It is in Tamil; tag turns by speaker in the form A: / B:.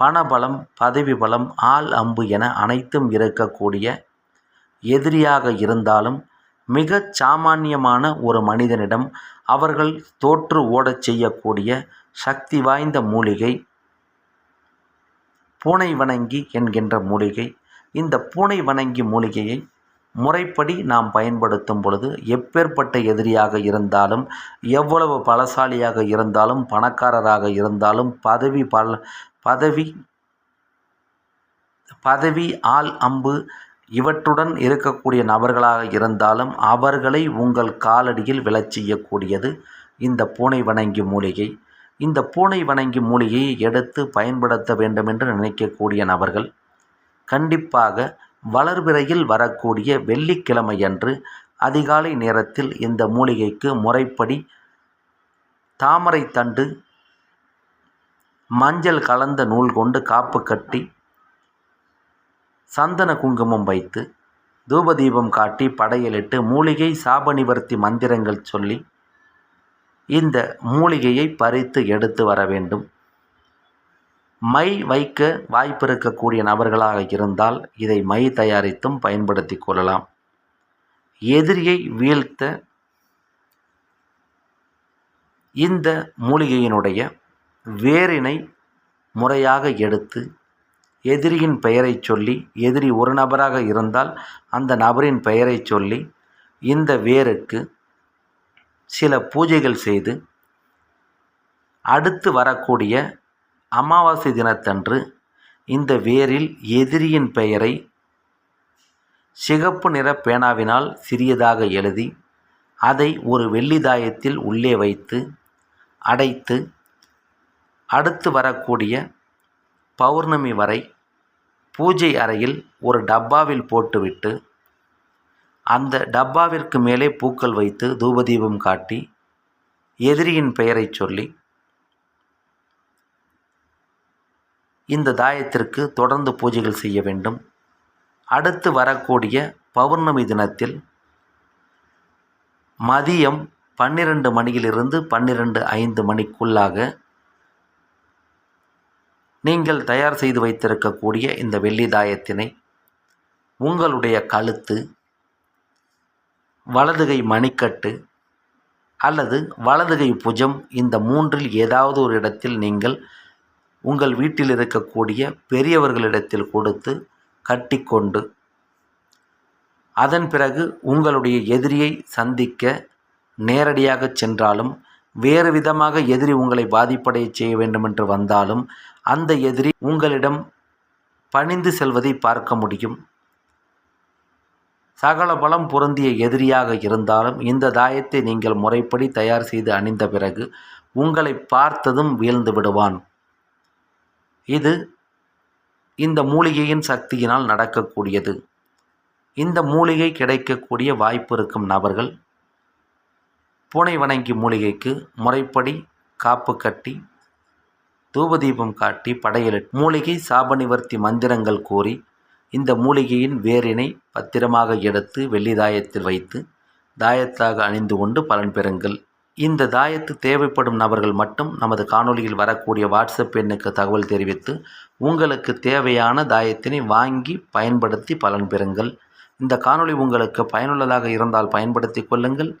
A: பணபலம் பதவி பலம் ஆள் அம்பு என அனைத்தும் இருக்கக்கூடிய எதிரியாக இருந்தாலும் மிகச் சாமானியமான ஒரு மனிதனிடம் அவர்கள் தோற்று ஓடச் செய்யக்கூடிய சக்தி வாய்ந்த மூலிகை பூனை வணங்கி என்கின்ற மூலிகை. இந்த பூனை வணங்கி மூலிகையை முறைப்படி நாம் பயன்படுத்தும் பொழுது எப்பேற்பட்ட எதிரியாக இருந்தாலும் எவ்வளவு பலசாலியாக இருந்தாலும் பணக்காரராக இருந்தாலும் பதவி பல பதவி பதவி ஆள் அம்பு இவற்றுடன் இருக்கக்கூடிய நபர்களாக இருந்தாலும் அவர்களை உங்கள் காலடியில் விழச் செய்யக்கூடியது இந்த பூனை வணங்கி மூலிகை. இந்த பூனை வணங்கி மூலிகையை எடுத்து பயன்படுத்த வேண்டும் என்று நினைக்கக்கூடிய நபர்கள் கண்டிப்பாக வளர்பிறையில் வரக்கூடிய வெள்ளிக்கிழமையன்று அதிகாலை நேரத்தில் இந்த மூலிகைக்கு முறைப்படி தாமரை தண்டு மஞ்சள் கலந்த நூல் கொண்டு காப்பு கட்டி சந்தன குங்குமம் வைத்து தூபதீபம் காட்டி படையலிட்டு மூலிகை சாப நிவர்த்தி மந்திரங்கள் சொல்லி இந்த மூலிகையை பறித்து எடுத்து வர வேண்டும். மை வைக்க வாய்ப்பிருக்கக்கூடிய நபர்களாக இருந்தால் இதை மை தயாரித்தும் பயன்படுத்தி கொள்ளலாம். எதிரியை வீழ்த்த இந்த மூலிகையினுடைய வேரினை முறையாக எடுத்து எதிரியின் பெயரை சொல்லி எதிரி ஒரு நபராக இருந்தால் அந்த நபரின் பெயரை சொல்லி இந்த வேருக்கு சில பூஜைகள் செய்து அடுத்து வரக்கூடிய அமாவாசை தினத்தன்று இந்த வேரில் எதிரியின் பெயரை சிகப்பு நிற பேனாவினால் சிறியதாக எழுதி அதை ஒரு வெள்ளி தாயத்தில் உள்ளே வைத்து அடைத்து அடுத்து வரக்கூடிய பௌர்ணமி வரை பூஜை அறையில் ஒரு டப்பாவில் போட்டுவிட்டு அந்த டப்பாவிற்கு மேலே பூக்கள் வைத்து தூபதீபம் காட்டி எதிரியின் பெயரைச் சொல்லி இந்த தாயத்திற்கு தொடர்ந்து பூஜைகள் செய்ய வேண்டும். அடுத்து வரக்கூடிய பௌர்ணமி தினத்தில் மதியம் பன்னிரண்டு மணியிலிருந்து பன்னிரண்டு ஐந்து மணிக்குள்ளாக நீங்கள் தயார் செய்து வைத்திருக்கக்கூடிய இந்த வெள்ளி தாயத்தினை உங்களுடைய கழுத்து வலதுகை மணிக்கட்டு அல்லது வலதுகை புஜம் இந்த மூன்றில் ஏதாவது ஒரு இடத்தில் நீங்கள் உங்கள் வீட்டில் இருக்கக்கூடிய பெரியவர்களிடத்தில் கொடுத்து கட்டிக்கொண்டு அதன் பிறகு உங்களுடைய எதிரியை சந்திக்க நேரடியாக சென்றாலும் வேறு விதமாக எதிரி உங்களை பாதிப்படைய செய்ய வேண்டுமென்று வந்தாலும் அந்த எதிரி உங்களிடம் பணிந்து செல்வதை பார்க்க முடியும். சகல பலம் பொருந்திய எதிரியாக இருந்தாலும் இந்த தாயத்தை நீங்கள் முறைப்படி தயார் செய்து அணிந்த பிறகு உங்களை பார்த்ததும் வீழ்ந்து விடுவான். இது இந்த மூலிகையின் சக்தியினால் நடக்கக்கூடியது. இந்த மூலிகை கிடைக்கக்கூடிய வாய்ப்பு இருக்கும் நபர்கள் பூனை வணங்கி மூலிகைக்கு முறைப்படி காப்பு கட்டி தூபதீபம் காட்டி படையலிட்டு மூலிகை சாப நிவர்த்தி மந்திரங்கள் கூறி இந்த மூலிகையின் வேரினை பத்திரமாக எடுத்து வெள்ளி தாயத்தில் வைத்து தாயத்தாக அணிந்து கொண்டு பலன் பெறுங்கள். இந்த தாயத்து தேவைப்படும் நபர்கள் மட்டும் நமது காணொளியில் வரக்கூடிய வாட்ஸ்அப் எண்ணுக்கு தகவல் தெரிவித்து உங்களுக்கு தேவையான தாயத்தினை வாங்கி பயன்படுத்தி பலன் பெறுங்கள். இந்த காணொளி உங்களுக்கு பயனுள்ளதாக இருந்தால் பயன்படுத்தி கொள்ளுங்கள்.